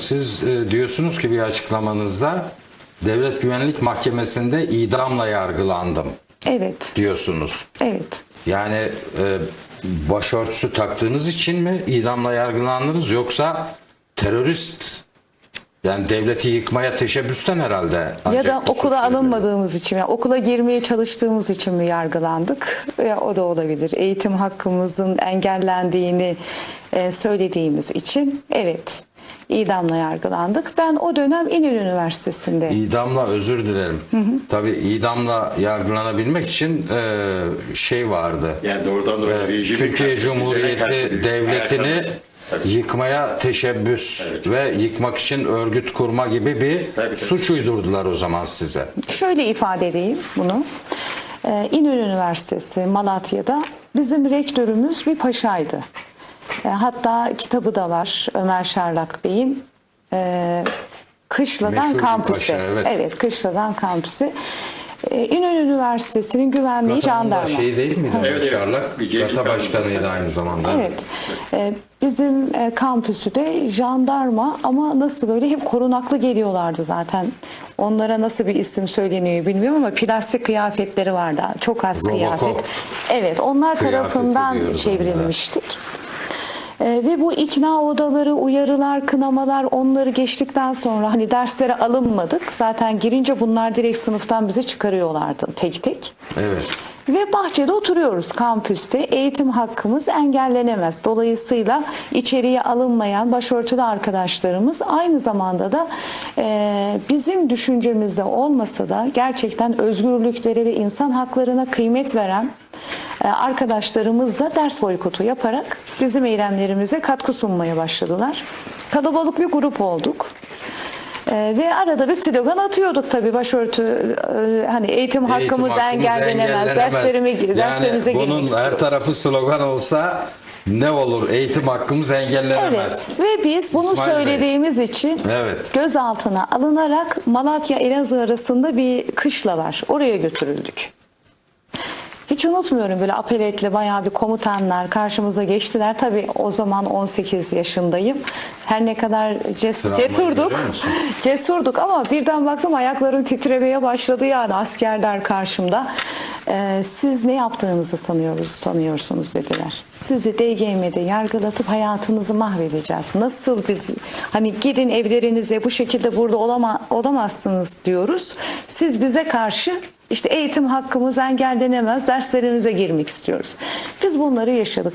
siz e, diyorsunuz ki bir açıklamanızda Devlet Güvenlik Mahkemesi'nde idamla yargılandım Evet, diyorsunuz. evet. Yani e, başörtüsü taktığınız için mi idamla yargılandınız yoksa terörist yani devleti yıkmaya teşebbüsten herhalde. ya da okula alınmadığımız için, yani okula girmeye çalıştığımız için mi yargılandık? Ya, o da olabilir. Eğitim hakkımızın engellendiğini e, söylediğimiz için evet idamla yargılandık. Ben o dönem İnönü Üniversitesi'nde İdamla özür dilerim. Tabii idamla yargılanabilmek için e, şey vardı. Yani doğrudan doğruya E, Türkiye Cumhuriyeti devletini. Tabii. yıkmaya teşebbüs ve yıkmak için örgüt kurma gibi bir tabii. suç uydurdular o zaman size. Şöyle ifade edeyim bunu. Ee, İnönü Üniversitesi Malatya'da bizim rektörümüz bir paşaydı. Ee, hatta kitabı da var Ömer Şarlak Bey'in e, Kışladan Meşhur Kampüsü. paşa, evet. Kışladan Kampüsü. Ee, İnönü Üniversitesi'nin güvenliği da jandarma. Şey değil miydi? Evet, evet. Şarlak Gata Khan. Başkanıydı aynı zamanda. Evet. Ee, bizim e, kampüsü de jandarma ama nasıl böyle hep korunaklı geliyorlardı zaten. Onlara nasıl bir isim söyleniyor bilmiyorum ama plastik kıyafetleri vardı. Çok az Robocop kıyafet. Evet, onlar tarafından çevrilmiştik. Ee, ve bu ikna odaları, uyarılar, kınamalar onları geçtikten sonra hani derslere alınmadık. Zaten girince bunlar direkt sınıftan bize çıkarıyorlardı tek tek. Evet. Ve bahçede oturuyoruz kampüste. Eğitim hakkımız engellenemez. Dolayısıyla içeriye alınmayan başörtülü arkadaşlarımız aynı zamanda da e, bizim düşüncemizde olmasa da gerçekten özgürlükleri ve insan haklarına kıymet veren arkadaşlarımız da ders boykotu yaparak bizim eylemlerimize katkı sunmaya başladılar. Kalabalık bir grup olduk. Ee, ve arada bir slogan atıyorduk tabii başörtü e, hani eğitim hakkımız, engellenemez, derslerime yani derslerimize girmek bunun her istiyoruz. tarafı slogan olsa ne olur? Eğitim hakkımız engellenemez. Evet ve biz bunu İsmail Bey. söylediğimiz için Evet. gözaltına alınarak Malatya Elazığ arasında bir kışla var. Oraya götürüldük. Hiç unutmuyorum böyle apeletle bayağı bir komutanlar karşımıza geçtiler. Tabii o zaman 18 yaşındayım. Her ne kadar ces- Travmayı cesurduk. Cesurduk ama birden baktım ayaklarım titremeye başladı yani askerler karşımda. Ee, siz ne yaptığınızı sanıyoruz, sanıyorsunuz dediler. Sizi DGM'de yargılatıp hayatınızı mahvedeceğiz. Nasıl biz hani gidin evlerinize bu şekilde burada olama, olamazsınız diyoruz. Siz bize karşı işte eğitim hakkımız engellenemez derslerimize girmek istiyoruz. Biz bunları yaşadık.